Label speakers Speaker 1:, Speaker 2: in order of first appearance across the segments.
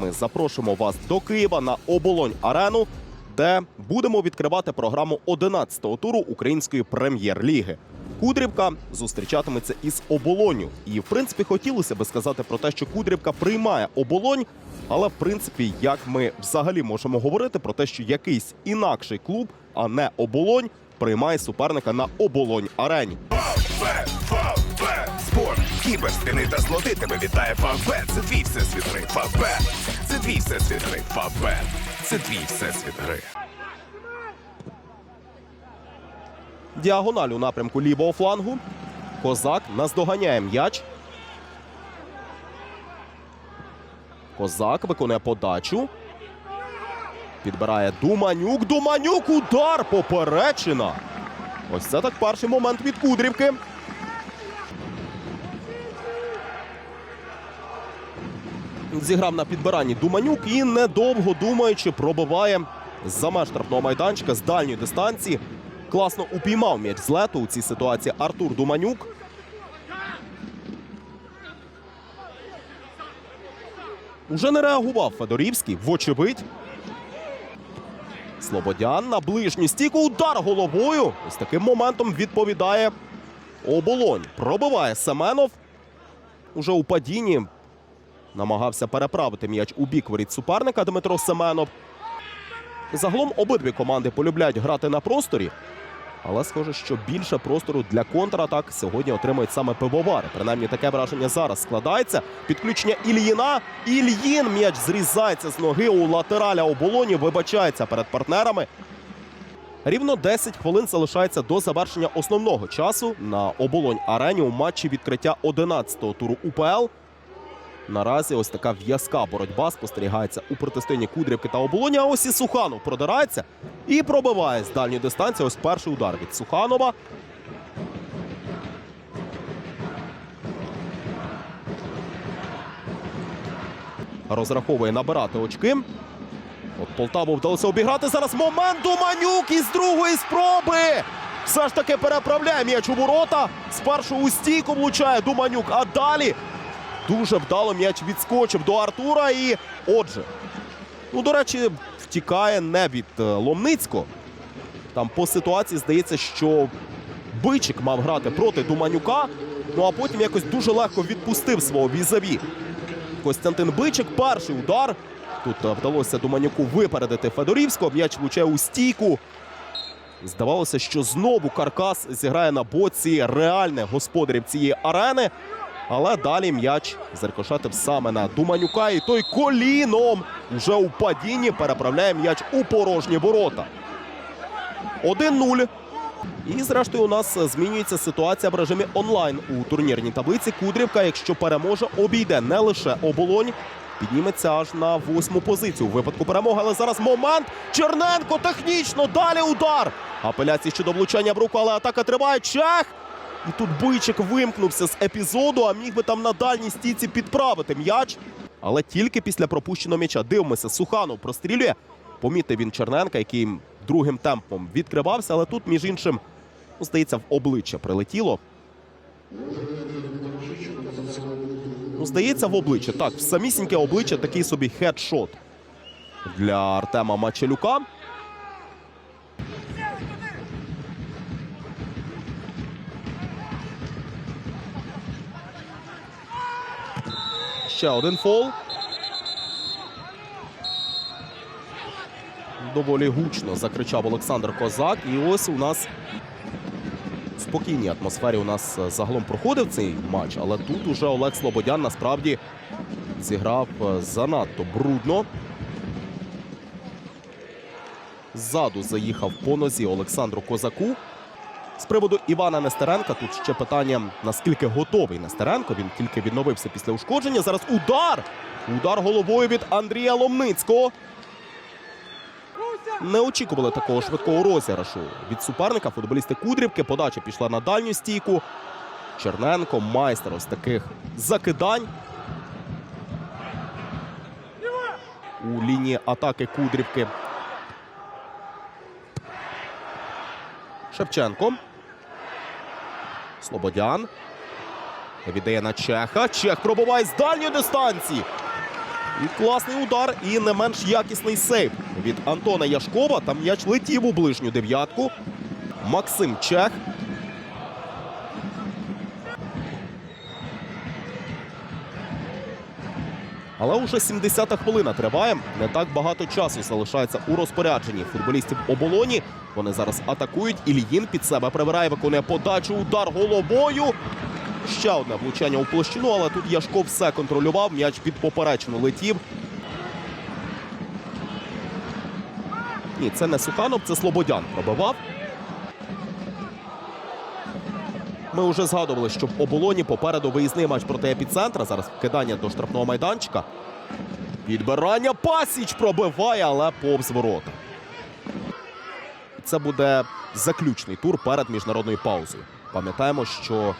Speaker 1: ми запрошуємо вас до Києва на оболонь арену, де будемо відкривати програму 11-го туру української прем'єр-ліги. Кудрівка зустрічатиметься із оболоню. І в принципі хотілося би сказати про те, що Кудрівка приймає оболонь. Але в принципі, як ми взагалі можемо говорити про те, що якийсь інакший клуб, а не оболонь, приймає суперника на оболонь арені.
Speaker 2: Стіни та злоти тебе вітає Фавбет. Це твій всесвіт гри. Фавбет, це твій всесвіт гри. Фавбет, це твій всесвіт гри.
Speaker 1: Діагональ у напрямку лівого флангу. Козак наздоганяє м'яч. Козак виконує подачу. Підбирає Думанюк. Думанюк. Удар. Поперечина. Ось це так перший момент від Кудрівки. Зіграв на підбиранні Думанюк і недовго думаючи пробиває за меж штрафного майданчика з дальньої дистанції. Класно упіймав м'яч з лету у цій ситуації Артур Думанюк. Уже не реагував Федорівський, вочевидь. Слободян на ближню стійку. Удар головою. Ось таким моментом відповідає оболонь. Пробиває Семенов. Уже у падінні намагався переправити м'яч у бік воріт суперника Дмитро Семенов. Загалом обидві команди полюбляють грати на просторі. Але схоже, що більше простору для контратак сьогодні отримують саме пивовари. Принаймні таке враження зараз складається. Підключення Ільїна. Ільїн м'яч зрізається з ноги у латераля оболоні. Вибачається перед партнерами. Рівно 10 хвилин залишається до завершення основного часу на оболонь арені у матчі відкриття 11-го туру УПЛ. Наразі ось така в'язка боротьба спостерігається у протистоянні Кудрівки та Оболоні. А ось і Суханов продирається і пробиває з дальньої дистанції. Ось перший удар від Суханова. Розраховує набирати очки. От Полтаву вдалося обіграти. Зараз момент Думанюк із другої спроби. Все ж таки переправляє м'яч у ворота. Спершу у стійку влучає Думанюк, а далі Дуже вдало м'яч відскочив до Артура. І отже, ну, до речі, втікає не від е, Ломницького. Там по ситуації здається, що Бичик мав грати проти Думанюка. Ну а потім якось дуже легко відпустив свого візаві. Костянтин Бичик, перший удар. Тут е, вдалося Думанюку випередити Федорівського. М'яч влучає у стійку. Здавалося, що знову Каркас зіграє на боці реальних господарів цієї арени. Але далі м'яч зеркошатив саме на Думанюка. І той коліном вже у падінні переправляє м'яч у порожні ворота. 1-0. І зрештою у нас змінюється ситуація в режимі онлайн у турнірній таблиці. Кудрівка, якщо переможе, обійде не лише оболонь. Підніметься аж на восьму позицію у випадку перемоги. Але зараз момент. Черненко технічно. Далі удар. Апеляції щодо влучання в руку, але атака триває. Чех. І тут Бойчик вимкнувся з епізоду, а міг би там на дальній стійці підправити м'яч. Але тільки після пропущеного м'яча. Дивимося, Суханов прострілює. Помітив він Черненка, який другим темпом відкривався, але тут, між іншим, ну, здається, в обличчя прилетіло. Ну, здається, в обличчя. Так, в самісіньке обличчя такий собі хедшот для Артема Мачелюка. Ще один фол. Доволі гучно закричав Олександр Козак. І ось у нас в спокійній атмосфері у нас е, загалом проходив цей матч, але тут уже Олег Слободян насправді зіграв е, занадто брудно. Ззаду заїхав по нозі Олександру Козаку. З приводу Івана Нестеренка тут ще питання, наскільки готовий Нестеренко. Він тільки відновився після ушкодження. Зараз удар! Удар головою від Андрія Ломницького. Не очікували такого швидкого розіграшу від суперника. Футболісти Кудрівки. Подача пішла на дальню стійку. Черненко, майстер ось таких закидань. У лінії атаки Кудрівки. Шевченко. Слободян. Віддає на Чеха. Чех пробуває з дальньої дистанції. І класний удар, і не менш якісний сейв від Антона Яшкова. Там м'яч летів у ближню дев'ятку. Максим Чех. Але уже 70-та хвилина триває. Не так багато часу залишається у розпорядженні футболістів оболоні. Вони зараз атакують. Ільїн під себе прибирає, виконує подачу. Удар головою. Ще одне влучання у площину, але тут Яшко все контролював. М'яч під поперечну летів. Ні, це не Суханов, це Слободян пробивав. Ми вже згадували, що в оболоні попереду виїзний матч проти епіцентра. Зараз вкидання до штрафного майданчика. Відбирання Пасіч пробиває, але повз ворота. Це буде заключний тур перед міжнародною паузою. Пам'ятаємо, що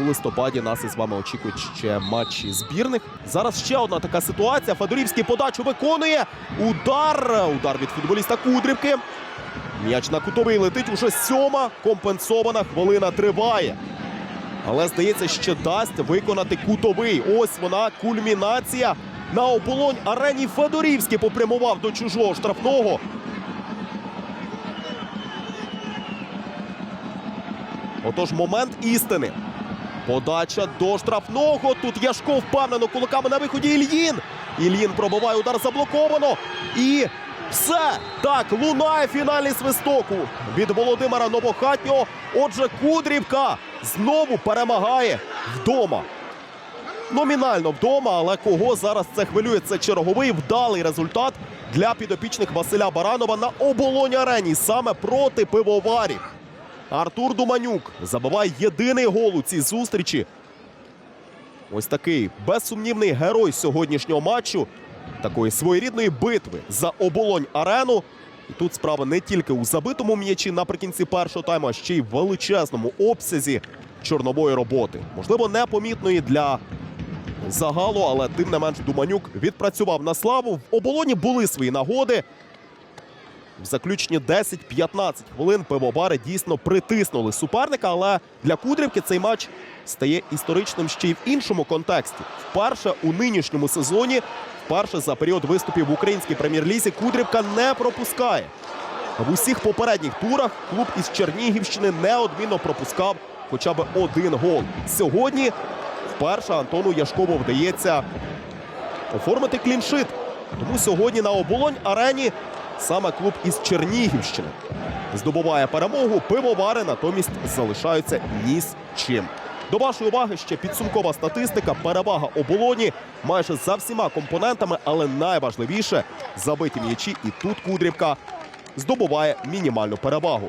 Speaker 1: у листопаді нас із вами очікують ще матчі збірних. Зараз ще одна така ситуація. Федорівський подачу виконує. Удар. Удар від футболіста Кудрівки. М'яч на кутовий летить уже сьома. Компенсована хвилина триває. Але здається, ще дасть виконати кутовий. Ось вона кульмінація. На оболонь арені Федорівський попрямував до чужого штрафного. Отож, момент істини. Подача до штрафного. Тут Яшко впевнено кулаками на виході Ільїн. Ільїн пробиває удар заблоковано. І все. Так, лунає фінальний свисток від Володимира Новохатнього. Отже, Кудрівка знову перемагає вдома. Номінально вдома, але кого зараз це хвилює? Це черговий вдалий результат для підопічних Василя Баранова на оболоні арені саме проти пивоварів. Артур Думанюк забиває єдиний гол у цій зустрічі. Ось такий безсумнівний герой сьогоднішнього матчу, такої своєрідної битви за оболонь арену. І тут справа не тільки у забитому м'ячі наприкінці першого тайму, а ще й в величезному обсязі чорнової роботи. Можливо, непомітної для загалу, але тим не менш Думанюк відпрацював на славу. В оболоні були свої нагоди. В заключні 10-15 хвилин пивовари дійсно притиснули суперника, але для Кудрівки цей матч стає історичним ще й в іншому контексті. Вперше у нинішньому сезоні, вперше за період виступів в українській прем'єр-лізі, Кудрівка не пропускає. В усіх попередніх турах клуб із Чернігівщини неодмінно пропускав хоча б один гол. Сьогодні вперше Антону Яшкову вдається оформити кліншит. Тому сьогодні на оболонь арені саме клуб із Чернігівщини здобуває перемогу. Пивовари натомість залишаються ні з чим. До вашої уваги ще підсумкова статистика. Перевага оболоні майже за всіма компонентами, але найважливіше забиті м'ячі. І тут Кудрівка здобуває мінімальну перевагу.